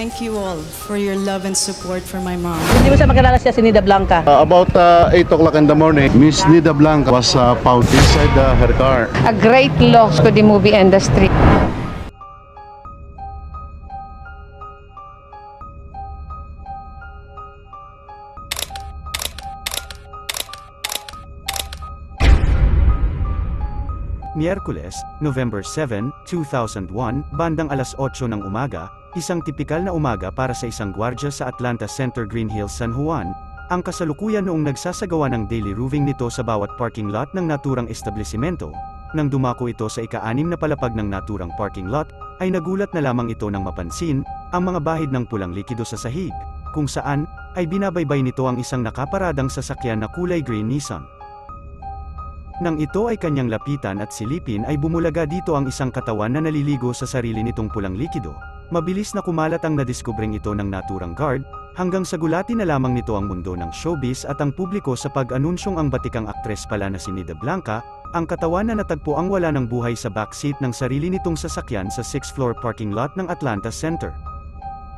thank you all for your love and support for my mom. Hindi mo siya makilala siya si Nida Blanca. Uh, about uh, 8 o'clock in the morning, Miss Nida Blanca was uh, found inside uh, her car. a great loss to the movie industry. Miyerkules, November 7, 2001, bandang alas 8 ng umaga, isang tipikal na umaga para sa isang gwardya sa Atlanta Center Green Hills, San Juan, ang kasalukuyan noong nagsasagawa ng daily roving nito sa bawat parking lot ng naturang establishmento. Nang dumako ito sa ika-anim na palapag ng naturang parking lot, ay nagulat na lamang ito nang mapansin, ang mga bahid ng pulang likido sa sahig, kung saan, ay binabaybay nito ang isang nakaparadang sasakyan na kulay green Nissan. Nang ito ay kanyang lapitan at silipin ay bumulaga dito ang isang katawan na naliligo sa sarili nitong pulang likido. Mabilis na kumalat ang nadiskubring ito ng naturang guard, hanggang sa gulatin na lamang nito ang mundo ng showbiz at ang publiko sa pag-anunsyong ang batikang aktres pala na si Nida Blanca, ang katawan na natagpo ang wala ng buhay sa backseat ng sarili nitong sasakyan sa 6th floor parking lot ng Atlanta Center.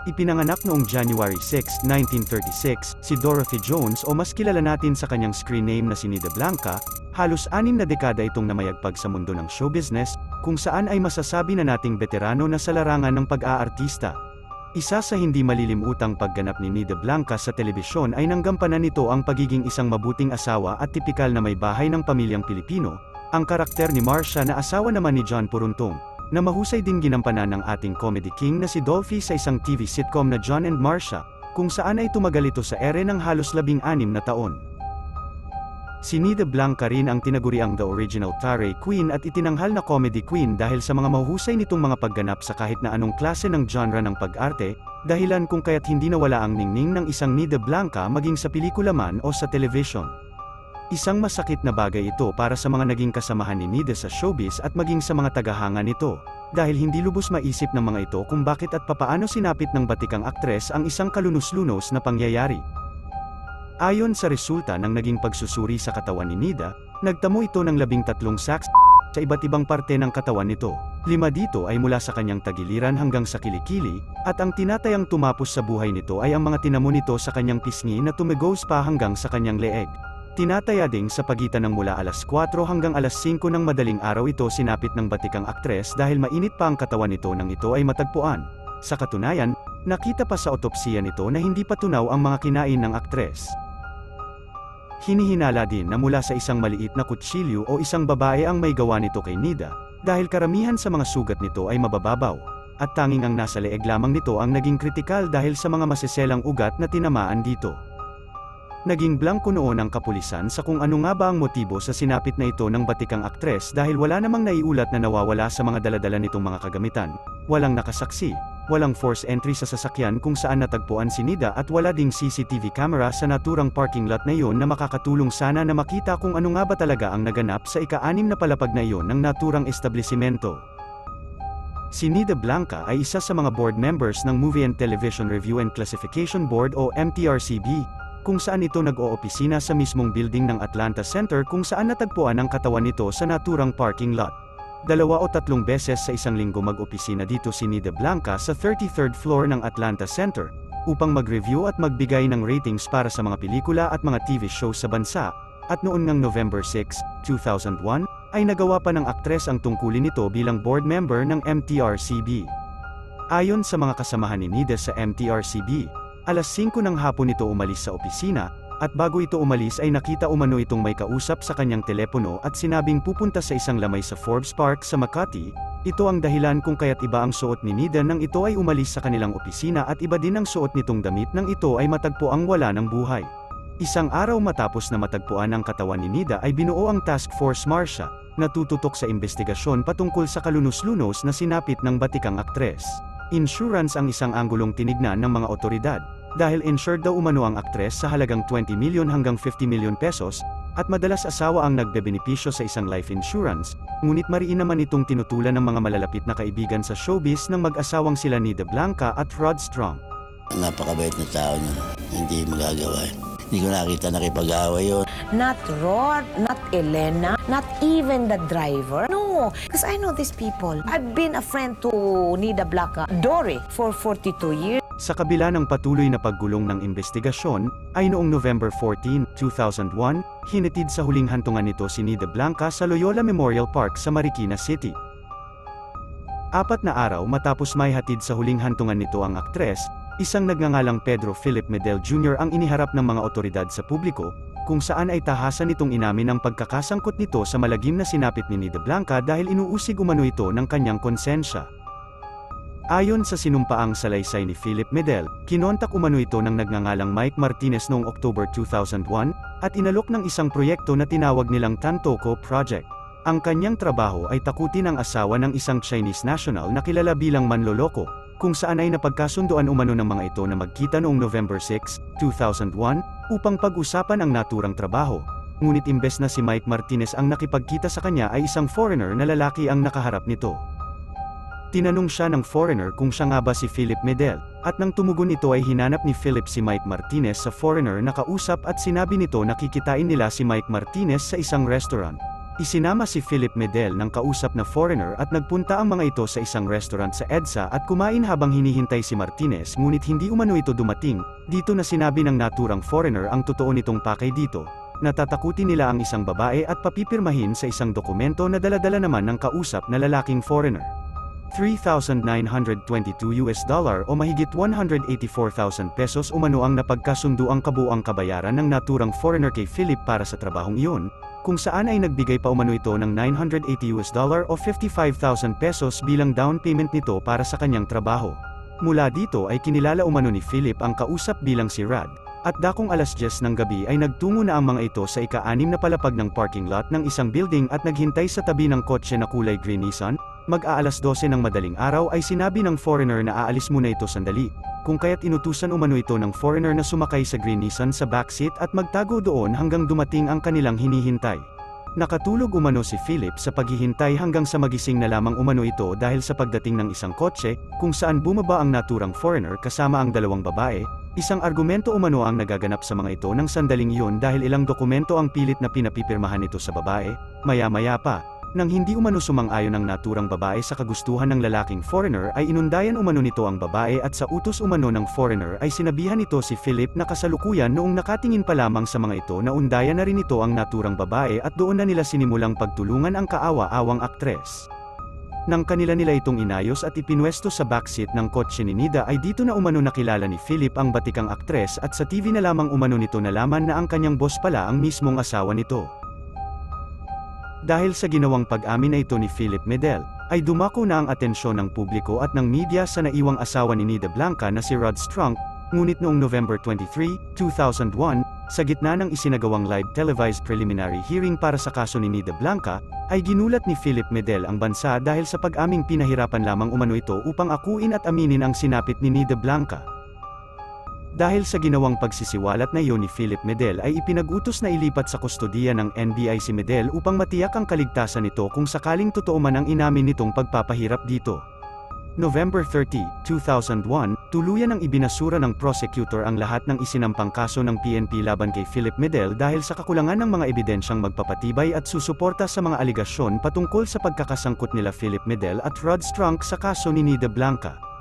Ipinanganak noong January 6, 1936, si Dorothy Jones o mas kilala natin sa kanyang screen name na si Nida Blanca, halos anim na dekada itong namayagpag sa mundo ng show business, kung saan ay masasabi na nating veterano na sa larangan ng pag-aartista. Isa sa hindi malilimutang pagganap ni Nida Blanca sa telebisyon ay nanggampanan nito ang pagiging isang mabuting asawa at tipikal na may bahay ng pamilyang Pilipino, ang karakter ni Marcia na asawa naman ni John Puruntong, na mahusay din ginampanan ng ating comedy king na si Dolphy sa isang TV sitcom na John and Marcia, kung saan ay tumagal ito sa ere ng halos labing-anim na taon. Si Nida Blanca rin ang tinaguriang the original Tare Queen at itinanghal na comedy queen dahil sa mga mahusay nitong mga pagganap sa kahit na anong klase ng genre ng pag-arte, dahilan kung kaya't hindi nawala ang ningning ng isang Nida Blanca maging sa pelikula man o sa television. Isang masakit na bagay ito para sa mga naging kasamahan ni Nida sa showbiz at maging sa mga tagahanga nito, dahil hindi lubos maisip ng mga ito kung bakit at papaano sinapit ng batikang aktres ang isang kalunos-lunos na pangyayari. Ayon sa resulta ng naging pagsusuri sa katawan ni Nida, nagtamo ito ng labing tatlong sacks sa iba't ibang parte ng katawan nito. Lima dito ay mula sa kanyang tagiliran hanggang sa kilikili, at ang tinatayang tumapos sa buhay nito ay ang mga tinamo nito sa kanyang pisngi na tumigos pa hanggang sa kanyang leeg. Tinataya ding sa pagitan ng mula alas 4 hanggang alas 5 ng madaling araw ito sinapit ng batikang aktres dahil mainit pa ang katawan nito nang ito ay matagpuan. Sa katunayan, nakita pa sa otopsiya nito na hindi pa tunaw ang mga kinain ng aktres. Hinihinala din na mula sa isang maliit na kutsilyo o isang babae ang may gawa nito kay Nida, dahil karamihan sa mga sugat nito ay mabababaw, at tanging ang nasa leeg lamang nito ang naging kritikal dahil sa mga masiselang ugat na tinamaan dito. Naging blanko noon ang kapulisan sa kung ano nga ba ang motibo sa sinapit na ito ng batikang aktres dahil wala namang naiulat na nawawala sa mga daladala nitong mga kagamitan, walang nakasaksi, walang force entry sa sasakyan kung saan natagpuan si Nida at wala ding CCTV camera sa naturang parking lot na iyon na makakatulong sana na makita kung ano nga ba talaga ang naganap sa ika-anim na palapag na iyon ng naturang establishmento. Si Nida Blanca ay isa sa mga board members ng Movie and Television Review and Classification Board o MTRCB, kung saan ito nag-oopisina sa mismong building ng Atlanta Center kung saan natagpuan ang katawan nito sa naturang parking lot. Dalawa o tatlong beses sa isang linggo mag-opisina dito si Nida Blanca sa 33rd floor ng Atlanta Center, upang mag-review at magbigay ng ratings para sa mga pelikula at mga TV shows sa bansa, at noon ngang November 6, 2001, ay nagawa pa ng aktres ang tungkulin nito bilang board member ng MTRCB. Ayon sa mga kasamahan ni Nida sa MTRCB, alas 5 ng hapon ito umalis sa opisina, at bago ito umalis ay nakita umano itong may kausap sa kanyang telepono at sinabing pupunta sa isang lamay sa Forbes Park sa Makati, ito ang dahilan kung kaya't iba ang suot ni Nida nang ito ay umalis sa kanilang opisina at iba din ang suot nitong damit nang ito ay matagpo ang wala ng buhay. Isang araw matapos na matagpuan ang katawan ni Nida ay binuo ang Task Force Marcia, na tututok sa investigasyon patungkol sa kalunos-lunos na sinapit ng batikang aktres. Insurance ang isang anggulong tinignan ng mga otoridad, dahil insured daw umano ang aktres sa halagang 20 milyon hanggang 50 milyon pesos, at madalas asawa ang nagbebenepisyo sa isang life insurance, ngunit mariin naman itong tinutulan ng mga malalapit na kaibigan sa showbiz ng mag-asawang sila Nida Blanca at Rod Strong. Napakabait na tao niya. Hindi magagawa. Hindi ko nakita nakipag-away yun. Not Rod, not Elena, not even the driver. No, because I know these people. I've been a friend to Nida Blanca, Dory, for 42 years. Sa kabila ng patuloy na paggulong ng investigasyon, ay noong November 14, 2001, hinatid sa huling hantungan nito si Nida Blanca sa Loyola Memorial Park sa Marikina City. Apat na araw matapos may hatid sa huling hantungan nito ang aktres, isang nagngangalang Pedro Philip Medel Jr. ang iniharap ng mga otoridad sa publiko, kung saan ay tahasan nitong inamin ang pagkakasangkot nito sa malagim na sinapit ni Nida Blanca dahil inuusig umano ito ng kanyang konsensya. Ayon sa sinumpaang salaysay ni Philip Medel, kinontak umano ito ng nagngangalang Mike Martinez noong October 2001, at inalok ng isang proyekto na tinawag nilang Tantoco Project. Ang kanyang trabaho ay takutin ang asawa ng isang Chinese national na kilala bilang Manloloko, kung saan ay napagkasunduan umano ng mga ito na magkita noong November 6, 2001, upang pag-usapan ang naturang trabaho. Ngunit imbes na si Mike Martinez ang nakipagkita sa kanya ay isang foreigner na lalaki ang nakaharap nito. Tinanong siya ng foreigner kung siya nga ba si Philip Medel, at nang tumugon ito ay hinanap ni Philip si Mike Martinez sa foreigner na kausap at sinabi nito na kikitain nila si Mike Martinez sa isang restaurant. Isinama si Philip Medel ng kausap na foreigner at nagpunta ang mga ito sa isang restaurant sa EDSA at kumain habang hinihintay si Martinez ngunit hindi umano ito dumating, dito na sinabi ng naturang foreigner ang totoo nitong pakay dito, natatakutin nila ang isang babae at papipirmahin sa isang dokumento na daladala naman ng kausap na lalaking foreigner. 3,922 US dollar o mahigit 184,000 pesos umano ang napagkasundo ang kabuang kabayaran ng naturang foreigner kay Philip para sa trabahong iyon, kung saan ay nagbigay pa umano ito ng 980 US dollar o 55,000 pesos bilang down payment nito para sa kanyang trabaho. Mula dito ay kinilala umano ni Philip ang kausap bilang si Rad, at dakong alas 10 ng gabi ay nagtungo na ang mga ito sa ika-anim na palapag ng parking lot ng isang building at naghintay sa tabi ng kotse na kulay green Nissan, mag-aalas 12 ng madaling araw ay sinabi ng foreigner na aalis muna ito sandali, kung kaya't inutusan umano ito ng foreigner na sumakay sa green Nissan sa backseat at magtago doon hanggang dumating ang kanilang hinihintay. Nakatulog umano si Philip sa paghihintay hanggang sa magising na lamang umano ito dahil sa pagdating ng isang kotse, kung saan bumaba ang naturang foreigner kasama ang dalawang babae, isang argumento umano ang nagaganap sa mga ito ng sandaling iyon dahil ilang dokumento ang pilit na pinapipirmahan nito sa babae, maya-maya pa, nang hindi umano sumang-ayon ang naturang babae sa kagustuhan ng lalaking foreigner ay inundayan umano nito ang babae at sa utos umano ng foreigner ay sinabihan nito si Philip na kasalukuyan noong nakatingin pa lamang sa mga ito na undayan na rin ito ang naturang babae at doon na nila sinimulang pagtulungan ang kaawa-awang aktres. Nang kanila nila itong inayos at ipinwesto sa backseat ng kotse ni Nida ay dito na umano nakilala ni Philip ang batikang aktres at sa TV na lamang umano nito nalaman na ang kanyang boss pala ang mismong asawa nito. Dahil sa ginawang pag-amin ito ni Philip Medel, ay dumako na ang atensyon ng publiko at ng media sa naiwang asawa ni Nida Blanca na si Rod Strunk, ngunit noong November 23, 2001, sa gitna ng isinagawang live televised preliminary hearing para sa kaso ni Nida Blanca, ay ginulat ni Philip Medel ang bansa dahil sa pag-aming pinahirapan lamang umano ito upang akuin at aminin ang sinapit ni Nida Blanca. Dahil sa ginawang pagsisiwalat na iyon ni Philip Medel ay ipinag-utos na ilipat sa kustodiya ng NBI si Medel upang matiyak ang kaligtasan nito kung sakaling totoo man ang inamin nitong pagpapahirap dito. November 30, 2001, tuluyan ang ibinasura ng prosecutor ang lahat ng isinampang kaso ng PNP laban kay Philip Medel dahil sa kakulangan ng mga ebidensyang magpapatibay at susuporta sa mga aligasyon patungkol sa pagkakasangkot nila Philip Medel at Rod Strunk sa kaso ni Nida Blanca.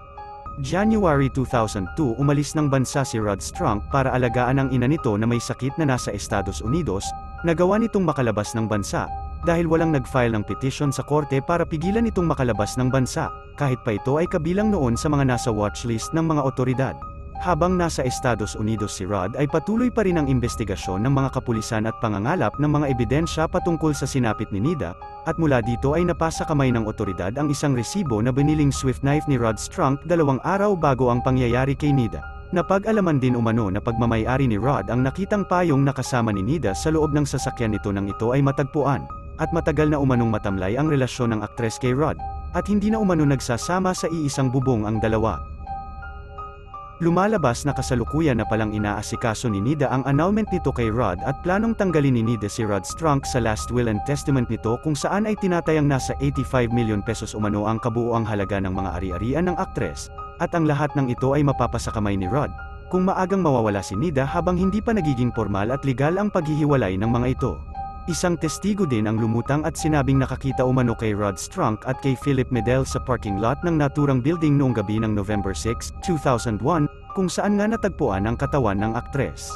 January 2002 umalis ng bansa si Rod Strunk para alagaan ang ina nito na may sakit na nasa Estados Unidos, nagawa nitong makalabas ng bansa, dahil walang nag-file ng petition sa korte para pigilan itong makalabas ng bansa, kahit pa ito ay kabilang noon sa mga nasa watchlist ng mga otoridad. Habang nasa Estados Unidos si Rod ay patuloy pa rin ang investigasyon ng mga kapulisan at pangangalap ng mga ebidensya patungkol sa sinapit ni Nida, at mula dito ay napasa kamay ng otoridad ang isang resibo na biniling swift knife ni Rod Strunk dalawang araw bago ang pangyayari kay Nida. Napag-alaman din umano na pagmamayari ni Rod ang nakitang payong nakasama ni Nida sa loob ng sasakyan nito nang ito ay matagpuan, at matagal na umanong matamlay ang relasyon ng aktres kay Rod, at hindi na umano nagsasama sa iisang bubong ang dalawa. Lumalabas na kasalukuyan na palang inaasikaso ni Nida ang annulment nito kay Rod at planong tanggalin ni Nida si Rod Strunk sa last will and testament nito kung saan ay tinatayang nasa 85 milyon pesos umano ang kabuoang halaga ng mga ari-arian ng aktres, at ang lahat ng ito ay mapapasa kamay ni Rod, kung maagang mawawala si Nida habang hindi pa nagiging formal at legal ang paghihiwalay ng mga ito. Isang testigo din ang lumutang at sinabing nakakita umano kay Rod Strunk at kay Philip Medel sa parking lot ng naturang building noong gabi ng November 6, 2001, kung saan nga natagpuan ang katawan ng aktres.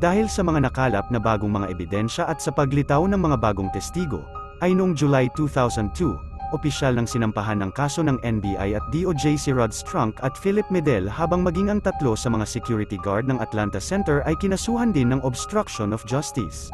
Dahil sa mga nakalap na bagong mga ebidensya at sa paglitaw ng mga bagong testigo, ay noong July 2002, opisyal ng sinampahan ng kaso ng NBI at DOJ si Rod Strunk at Philip Medel habang maging ang tatlo sa mga security guard ng Atlanta Center ay kinasuhan din ng obstruction of justice.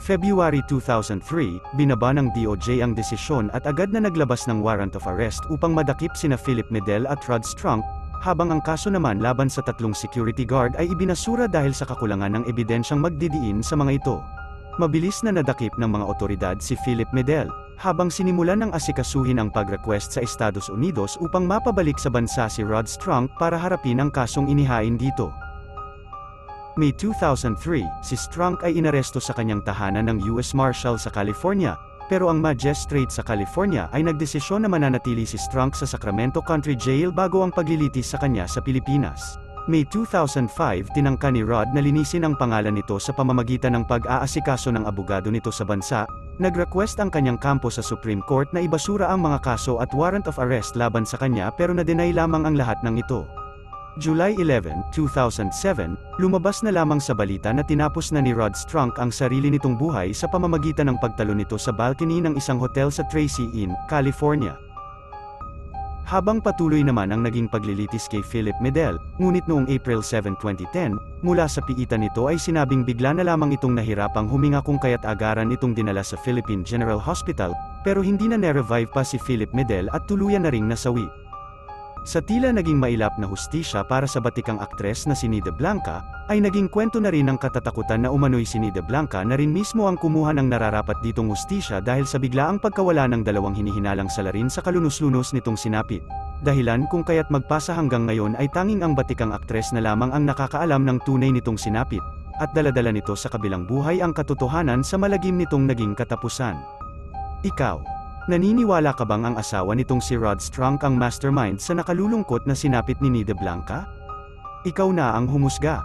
February 2003, binaba ng DOJ ang desisyon at agad na naglabas ng warrant of arrest upang madakip sina Philip Medel at Rod Strunk, habang ang kaso naman laban sa tatlong security guard ay ibinasura dahil sa kakulangan ng ebidensyang magdidiin sa mga ito. Mabilis na nadakip ng mga otoridad si Philip Medel, habang sinimulan ng asikasuhin ang pag-request sa Estados Unidos upang mapabalik sa bansa si Rod Strunk para harapin ang kasong inihain dito. May 2003, si Strunk ay inaresto sa kanyang tahanan ng US Marshal sa California, pero ang magistrate sa California ay nagdesisyon na mananatili si Strunk sa Sacramento Country Jail bago ang paglilitis sa kanya sa Pilipinas. May 2005, tinangka ni Rod na linisin ang pangalan nito sa pamamagitan ng pag-aasikaso ng abogado nito sa bansa, nag-request ang kanyang kampo sa Supreme Court na ibasura ang mga kaso at warrant of arrest laban sa kanya pero na-deny lamang ang lahat ng ito. July 11, 2007, lumabas na lamang sa balita na tinapos na ni Rod Strunk ang sarili nitong buhay sa pamamagitan ng pagtalo nito sa balcony ng isang hotel sa Tracy Inn, California. Habang patuloy naman ang naging paglilitis kay Philip Medel, ngunit noong April 7, 2010, mula sa piitan nito ay sinabing bigla na lamang itong nahirapang huminga kung kaya't agaran itong dinala sa Philippine General Hospital, pero hindi na na-revive pa si Philip Medel at tuluyan na ring nasawi. Sa tila naging mailap na hustisya para sa batikang aktres na si Nida Blanca, ay naging kwento na rin ng katatakutan na umano'y si Nida Blanca na rin mismo ang kumuha ng nararapat ditong hustisya dahil sa biglaang pagkawala ng dalawang hinihinalang salarin sa kalunos-lunos nitong sinapit. Dahilan kung kaya't magpasa hanggang ngayon ay tanging ang batikang aktres na lamang ang nakakaalam ng tunay nitong sinapit, at daladala nito sa kabilang buhay ang katotohanan sa malagim nitong naging katapusan. Ikaw, Naniniwala ka bang ang asawa nitong si Rod Strunk ang mastermind sa nakalulungkot na sinapit ni Nida Blanca? Ikaw na ang humusga.